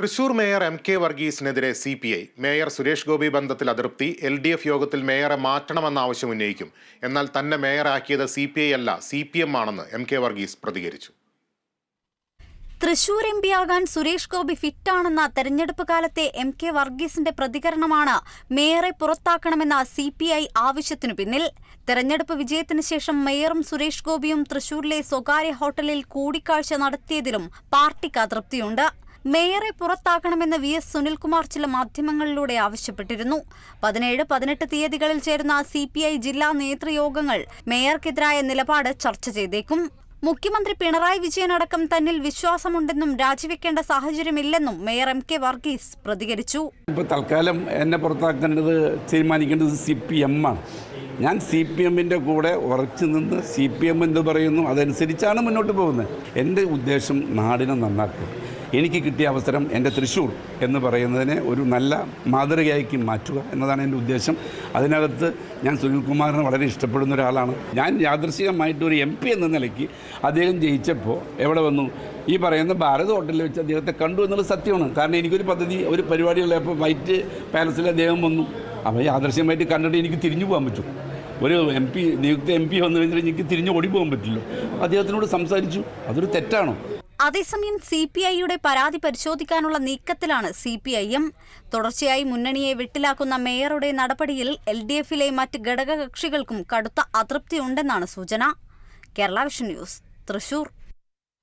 Thrissur mayor M K വർഗീസിനെതിരെ C P I mayor Suresh Gopi ബന്ധത്തിൽ അതൃപ്തി L D F യോഗത്തിൽ മേയറെ മാറ്റണമെന്ന ആവശ്യം ഉന്നയിക്കും. എന്നാൽ തന്നെ മേയറാക്കിയത് സി പി ഐ അല്ല സി പി എം ആണെന്ന് എം കെ വർഗീസ് പ്രതികരിച്ചു. തൃശൂർ എം പിയാകാൻ സുരേഷ് ഗോപി ഫിറ്റാണെന്ന തെരഞ്ഞെടുപ്പ് കാലത്തെ എം കെ വർഗീസിന്റെ പ്രതികരണമാണ് മേയറെ പുറത്താക്കണമെന്ന സി പി ഐ ആവശ്യത്തിനു പിന്നിൽ. തെരഞ്ഞെടുപ്പ് വിജയത്തിന് ശേഷം മേയറും സുരേഷ് ഗോപിയും തൃശൂരിലെ സ്വകാര്യ ഹോട്ടലിൽ കൂടിക്കാഴ്ച നടത്തിയതിലും പാർട്ടിക്ക് അതൃപ്തിയുണ്ട്. മേയറെ പുറത്താക്കണമെന്ന് വി എസ് സുനിൽകുമാർ ചില മാധ്യമങ്ങളിലൂടെ ആവശ്യപ്പെട്ടിരുന്നു. പതിനേഴ് പതിനെട്ട് തീയതികളിൽ ചേരുന്ന സി ജില്ലാ നേതൃയോഗങ്ങൾ മേയർക്കെതിരായ നിലപാട് ചർച്ച ചെയ്തേക്കും. മുഖ്യമന്ത്രി പിണറായി വിജയനടക്കം തന്നിൽ വിശ്വാസമുണ്ടെന്നും രാജിവെക്കേണ്ട സാഹചര്യമില്ലെന്നും മേയർ എം കെ വർഗീസ് പ്രതികരിച്ചു. ഇപ്പോൾ തൽക്കാലം എന്നെ പുറത്താക്കേണ്ടത് തീരുമാനിക്കേണ്ടത് സി പി എം ആണ്. ഞാൻ സി പി എമ്മിന്റെ കൂടെ ഉറച്ചു നിന്ന് സി പി എം എന്ത് പറയുന്നു അതനുസരിച്ചാണ് മുന്നോട്ട് പോകുന്നത്. എന്റെ ഉദ്ദേശം നാടിനെ നന്നാക്കുക. എനിക്ക് കിട്ടിയ അവസരം എന്റെ തൃശ്ശൂർ എന്ന് പറയുന്നതിനെ ഒരു നല്ല മാതൃകയാക്കി മാറ്റുക എന്നതാണ് എന്റെ ഉദ്ദേശം. അതിനകത്ത് ഞാൻ സുനിൽകുമാറിനെ വളരെ ഇഷ്ടപ്പെടുന്ന ഒരാളാണ്. ഞാൻ യാദൃശികമായിട്ട് ഒരു എം പി എന്ന നിലയ്ക്ക് അദ്ദേഹം ജയിച്ചപ്പോൾ എവിടെ വന്നു? ഈ പറയുന്ന ഭാരത് ഹോട്ടലിൽ വെച്ച് അദ്ദേഹത്തെ കണ്ടു എന്നുള്ളത് സത്യമാണ്. കാരണം എനിക്കൊരു പദ്ധതി ഒരു പരിപാടിയുള്ളപ്പോൾ വൈറ്റ് പാലസിൽ അദ്ദേഹം വന്നു. അപ്പോൾ യാദൃശ്യമായിട്ട് കണ്ടിട്ട് എനിക്ക് തിരിഞ്ഞു പോകാൻ പറ്റും. ഒരു എം പി നിയുക്ത എം പി വന്നു കഴിഞ്ഞാൽ എനിക്ക് തിരിഞ്ഞ് ഓടിപ്പോകാൻ പറ്റില്ലോ. അദ്ദേഹത്തിനോട് സംസാരിച്ചു. അതൊരു തെറ്റാണോ? അതേസമയം സി പി ഐയുടെ പരാതി പരിശോധിക്കാനുള്ള നീക്കത്തിലാണ് സി പി ഐ എം. തുടർച്ചയായി മുന്നണിയെ വിട്ടിലാക്കുന്ന മേയറുടെ നടപടിയിൽ എൽ ഡി എഫിലെ മറ്റ് ഘടകകക്ഷികൾക്കും കടുത്ത അതൃപ്തിയുണ്ടെന്നാണ് സൂചന. Kerala vision news Thrissur.